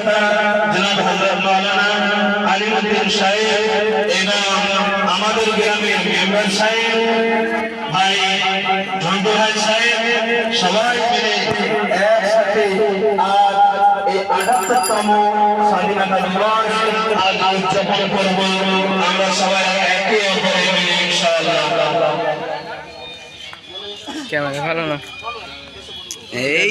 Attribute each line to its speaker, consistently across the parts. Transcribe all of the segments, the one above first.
Speaker 1: প্রতিষ্ঠাতা জনাব হযরত মাওলানা আলিমউদ্দিন সাহেব এবং আমাদের গ্রামের মেম্বার সাহেব ভাই ঝন্টু ভাই সাহেব সবাই মিলে একসাথে আজ এই আটাত্তরতম স্বাধীনতা দিবস আজ উদযাপন করব। আমরা সবাই একে অপরে মিলে ইনশাআল্লাহ।
Speaker 2: ক্যামেরা ভালো না?
Speaker 3: এই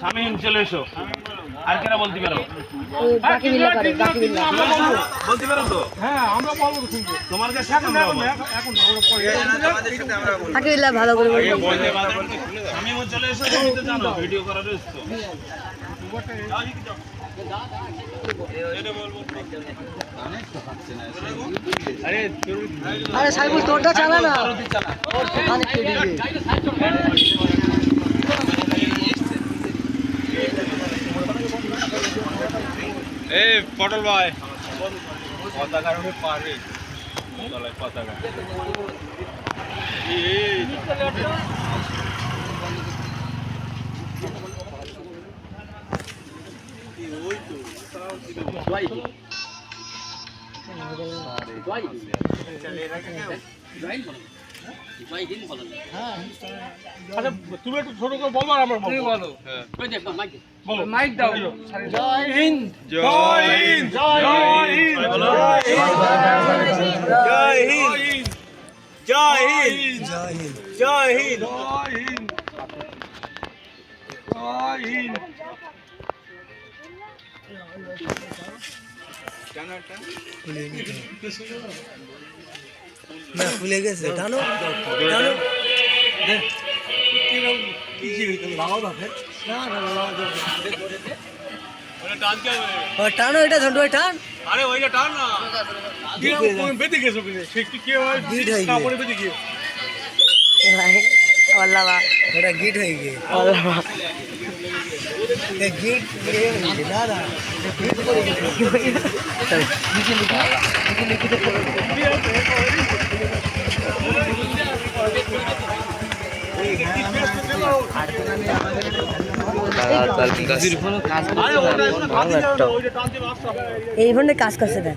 Speaker 1: শামিম চলে এসো। আর কেরা বলতে পারো?
Speaker 4: মিলে
Speaker 1: বলতে পারো তো? হ্যাঁ আমরা বলব তোমার কাছে আমরা বলব।
Speaker 4: বাকি ভালো করে বলব।
Speaker 1: চলে এসো জানো ভিডিও করার
Speaker 4: আরে তোরটা চালা না।
Speaker 1: পটল ভাই। পতাকার উপরে পারে পতাকা এই
Speaker 5: আচ্ছা তুমি একটু ছোট করে বলব আর আমরা বলো বলো মাইক দাও জয় হিন্দ
Speaker 1: জয় হিন্দ
Speaker 5: জয় হিন্দ জয় হিন্দ জয় হিন্দ জয় হিন্দ জয় হিন্দ জয় হিন্দ
Speaker 3: না খুলে গেছে। টানো টানো। টানো এটা ঝন্টু টান।
Speaker 5: আরে ওইটা টান না। বেঁধে গেছো কি হয়?
Speaker 3: গিট হয়ে গিয়ে।
Speaker 5: কাপড়ে বেঁধে গিয়ে।
Speaker 4: আল্লাহ
Speaker 3: এটা গিট হয়ে গিয়ে।
Speaker 4: আল্লাহ এই ফোনে কাজ করছে দেখ।